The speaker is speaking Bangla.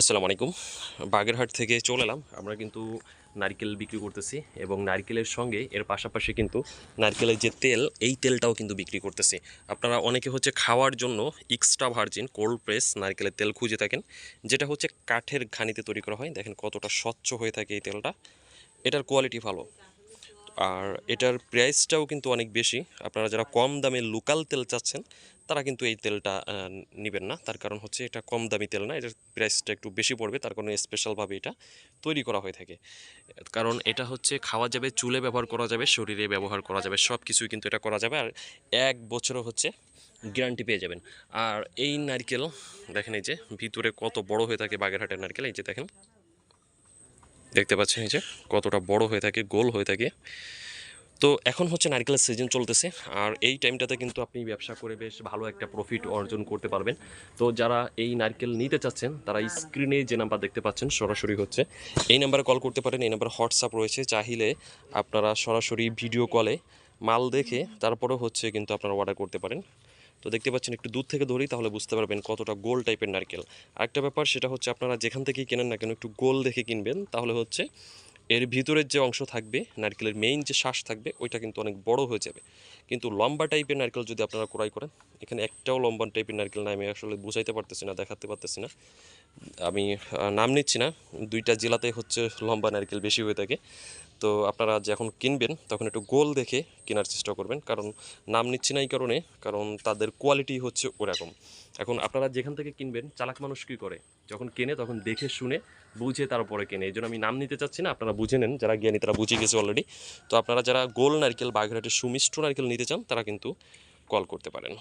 আসসালামু আলাইকুম। বাগেরহাট থেকে চলে এলাম। আমরা কিন্তু নারকেল বিক্রি করতেছি এবং নারকেলের সঙ্গে এর পাশাপাশি কিন্তু নারকেলের যে তেল, এই তেলটাও কিন্তু বিক্রি করতেছি। আপনারা অনেকে হচ্ছে খাওয়ার জন্য এক্সট্রা ভার্জিন কোল্ড প্রেস নারকেলের তেল খুঁজে থাকেন, যেটা হচ্ছে কাঠের ঘানিতে তৈরি করা হয়। দেখেন কতটা স্বচ্ছ হয়ে থাকে এই তেলটা। এটার কোয়ালিটি ভালো। আর এটার প্রাইসটাও কিন্তু অনেক বেশি। আপনারা যারা কম দামে লোকাল তেল চাচ্ছেন, তারা কিন্তু এই তেলটা নেবেন না। তার কারণ হচ্ছে এটা কম দামি তেল না, এটার প্রাইসটা একটু বেশি পড়বে, তার কারণে স্পেশালভাবে এটা তৈরি করা হয়ে থাকে। কারণ এটা হচ্ছে খাওয়া যাবে, চুলে ব্যবহার করা যাবে, শরীরে ব্যবহার করা যাবে সব কিছুই কিন্তু এটা করা যাবে। আর এক বছরও হচ্ছে গ্যারান্টি পেয়ে যাবেন। আর এই নারকেল, দেখেন এই যে, ভিতরে কত বড় হয়ে থাকে বাগেরহাটের নারকেল, এই যে দেখেন। দেখতে পাচ্ছেন এই যে কতটা বড় হয়ে থাকে, গোল হয়ে থাকে। তো এখন হচ্ছে নারকেলের সিজন চলতেছে, আর এই টাইমটাতে কিন্তু আপনি ব্যবসা করে বেশ ভালো একটা প্রফিট অর্জন করতে পারবেন। তো যারা এই নারকেল নিতে চাচ্ছেন, তারা স্ক্রিনে যে নাম্বার দেখতে পাচ্ছেন, সরাসরি হচ্ছে এই নাম্বারে কল করতে পারেন। এই নাম্বারে হোয়াটসঅ্যাপ রয়েছে, চাহিলে আপনারা সরাসরি ভিডিও কলে মাল দেখে তারপরে হচ্ছে কিন্তু আপনারা অর্ডার করতে পারেন। তো দেখতে পাচ্ছেন, একটু দূর থেকে ধরি তাহলে বুঝতে পারবেন কতটা গোল টাইপের নারকেল। আরেকটা ব্যাপার, সেটা হচ্ছে আপনারা যেখান থেকেই কেনেন না কেন একটু গোল দেখে কিনবেন। তাহলে হচ্ছে এর ভিতরের যে অংশ থাকবে, নারকেলের মেইন যে শ্বাস থাকবে, ওইটা কিন্তু অনেক বড় হয়ে যাবে। কিন্তু লম্বা টাইপের নারকেল যদি আপনারা ক্রয় করেন, এখানে একটাও লম্বা টাইপের নারকেল না, আমি আসলে বুঝাইতে পারতেছি না, দেখাতে পারতেছি না। আমি নাম নিচ্ছি না, দুইটা জেলাতে হচ্ছে লম্বা নারকেল বেশি হয়ে থাকে। তো আপনারা যখন কিনবেন, তখন একটু গোল দেখে কেনার চেষ্টা করবেন। কারণ নাম নিচ্ছি না এই কারণে, কারণ তাদের কোয়ালিটি হচ্ছে ওরকম। এখন আপনারা যেখান থেকে কিনবেন, চালাক মানুষ কী করে? যখন কেনে, তখন দেখে শুনে বুঝে তারপরে কেনে। এই জন্য আমি নাম নিতে চাচ্ছি না, আপনারা বুঝে নেন। যারা জ্ঞানী, তারা বুঝে গেছে অলরেডি তো আপনারা যারা গোল নারকেল বাগেরহাটের সুমিষ্ট নারকেল নিতে চান, তারা কিন্তু কল করতে পারেন।